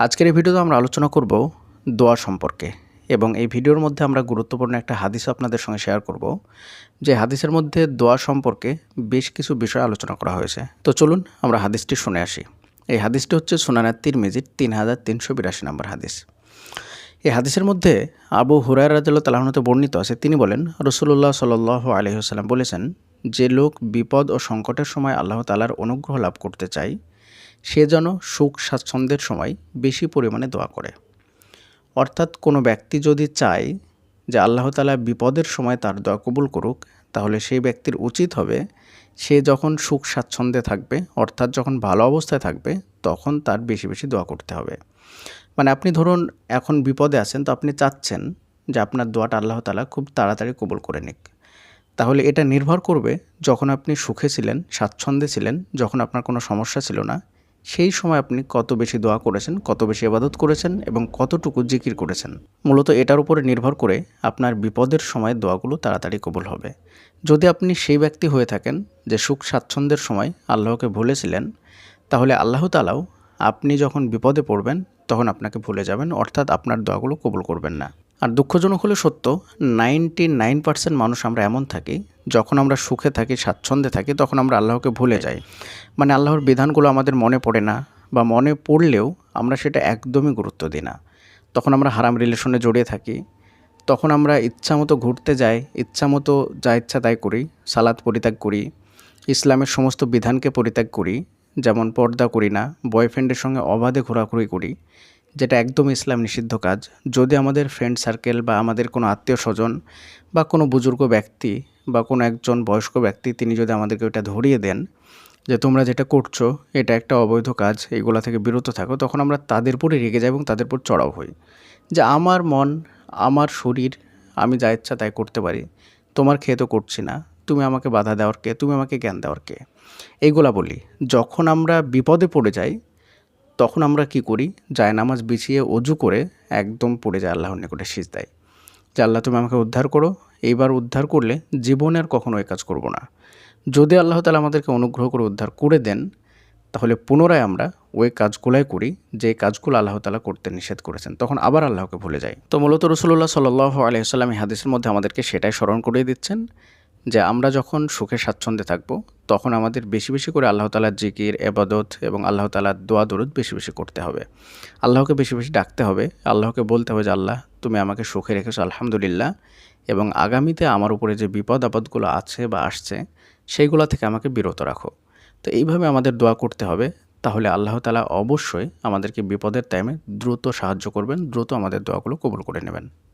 আজকের এই ভিডিওতে আমরা আলোচনা করব দোয়া সম্পর্কে এবং এই ভিডিওর মধ্যে আমরা গুরুত্বপূর্ণ একটা হাদিস আপনাদের সঙ্গে শেয়ার করব, যে হাদিসের মধ্যে দোয়া সম্পর্কে বেশ কিছু বিষয় আলোচনা করা হয়েছে। তো চলুন আমরা হাদিসটি শুনে আসি। এই হাদিসটি হচ্ছে সোনানার তিরমিজির তিন হাজার তিনশো বিরাশি নম্বর হাদিস। এই হাদিসের মধ্যে আবু হুরায় রাজাল্লাহ তালাহনতে বর্ণিত আছে। তিনি বলেন রসুল্লাহ সাল আলহিহাল্লাম বলেছেন, যে লোক বিপদ ও সংকটের সময় আল্লাহ তালার অনুগ্রহ লাভ করতে চায় সে যেন সুখ স্বাচ্ছন্দ্যের সময় বেশি পরিমাণে দোয়া করে। অর্থাৎ কোনো ব্যক্তি যদি চায় যে আল্লাহ তালা বিপদের সময় তার দোয়া কবুল করুক, তাহলে সেই ব্যক্তির উচিত হবে সে যখন সুখ স্বাচ্ছন্দ্যে থাকবে, অর্থাৎ যখন ভালো অবস্থায় থাকবে, তখন তার বেশি বেশি দোয়া করতে হবে। মানে আপনি ধরুন এখন বিপদে আছেন, তো আপনি চাচ্ছেন যে আপনার দোয়াটা আল্লাহ তালা খুব তাড়াতাড়ি কবুল করে নিক। তাহলে এটা নির্ভর করবে যখন আপনি সুখে ছিলেন, স্বাচ্ছন্দ্যে ছিলেন, যখন আপনার কোনো সমস্যা ছিল না সেই সময় আপনি কত বেশি দোয়া করেছেন, কত বেশি আবাদত করেছেন এবং কতটুকু জিকির করেছেন। মূলত এটার উপরে নির্ভর করে আপনার বিপদের সময় দোয়াগুলো তাড়াতাড়ি কবুল হবে। যদি আপনি সেই ব্যক্তি হয়ে থাকেন যে সুখ স্বাচ্ছন্দ্যের সময় আল্লাহকে ভুলেছিলেন, তাহলে আল্লাহ তালাও আপনি যখন বিপদে পড়বেন, তখন আপনাকে ভুলে যাবেন, অর্থাৎ আপনার দোয়াগুলো কবুল করবেন না। আর দুঃখজনক হলে সত্য, নাইনটি নাইন পার্সেন্ট মানুষ আমরা এমন থাকি, যখন আমরা সুখে থাকি, স্বাচ্ছন্দ্যে থাকি, তখন আমরা আল্লাহকে ভুলে যাই। মানে আল্লাহর বিধানগুলো আমাদের মনে পড়ে না বা মনে পড়লেও আমরা সেটা একদমই গুরুত্ব দিই না। তখন আমরা হারাম রিলেশনে জড়িয়ে থাকি, তখন আমরা ইচ্ছা মতো ঘুরতে যাই, ইচ্ছা মতো যা ইচ্ছা তাই করি সালাদ পরিত্যাগ করি, ইসলামের সমস্ত বিধানকে পরিত্যাগ করি, যেমন পর্দা করি না, বয়ফ্রেন্ডের সঙ্গে অবাধে ঘোরাঘুরি করি, যেটা একদম ইসলাম নিষিদ্ধ কাজ। যদি আমাদের ফ্রেন্ড সার্কেল বা আমাদের কোনো আত্মীয় স্বজন বা কোনো বুজুর্গ ব্যক্তি বা কোনো একজন বয়স্ক ব্যক্তি তিনি যদি আমাদেরকে ওইটা ধরিয়ে দেন যে তোমরা যেটা করছ, এটা একটা অবৈধ কাজ, এইগুলা থেকে বিরত থাকো, তখন আমরা তাদের উপরে রেগে যাই এবং তাদের উপর চড়াও হই। যে আমার মন, আমার শরীর, আমি যা ইচ্ছা তাই করতে পারি, তোমার খেয়ে তো করছি না, তুমি আমাকে বাধা দেওয়ার কে, তুমি আমাকে জ্ঞান দেওয়ার কে? এইগুলা বলি। যখন আমরা বিপদে পড়ে যাই, তখন আমরা কি করি? যায় নামাজ বিছিয়ে অজু করে একদম পড়ে যায় আল্লাহর নিকটে সিজ দেয় যে আল্লাহ তুমি আমাকে উদ্ধার করো এইবার উদ্ধার করলে জীবনে আর কখনো এই কাজ করব না। যদি আল্লাহ তালা আমাদেরকে অনুগ্রহ করে উদ্ধার করে দেন, তাহলে পুনরায় আমরা ওই কাজগুলাই করি, যে কাজগুলো আল্লাহ তালা করতে নিষেধ করেছেন, তখন আবার আল্লাহকে ভুলে যাই। তো মূলত রসুল্লাহ সাল্লাহ আলহিহাল্লাম হাদিসের মধ্যে আমাদেরকে সেটাই স্মরণ করিয়ে দিচ্ছেন যে আমরা যখন সুখে স্বাচ্ছন্দ্যে থাকব, তখন আমাদের বেশি বেশি করে আল্লাহ তালার জিকির, এবাদত এবং আল্লাহ তালার দোয়া, দরুদ বেশি বেশি করতে হবে। আল্লাহকে বেশি বেশি ডাকতে হবে। আল্লাহকে বলতে হবে যে, আল্লাহ, তুমি আমাকে সুখে রেখেছো, আলহামদুলিল্লাহ। এবং আগামীতে আমার উপরে যে বিপদ, আপদগুলো আছে বা আসছে, সেইগুলো থেকে আমাকে বিরত রাখো। তো এইভাবে আমাদের দোয়া করতে হবে। তাহলে আল্লাহ তালা অবশ্যই আমাদেরকে বিপদের টাইমে দ্রুত সাহায্য করবেন, দ্রুত আমাদের দোয়াগুলো কবুল করে নেবেন।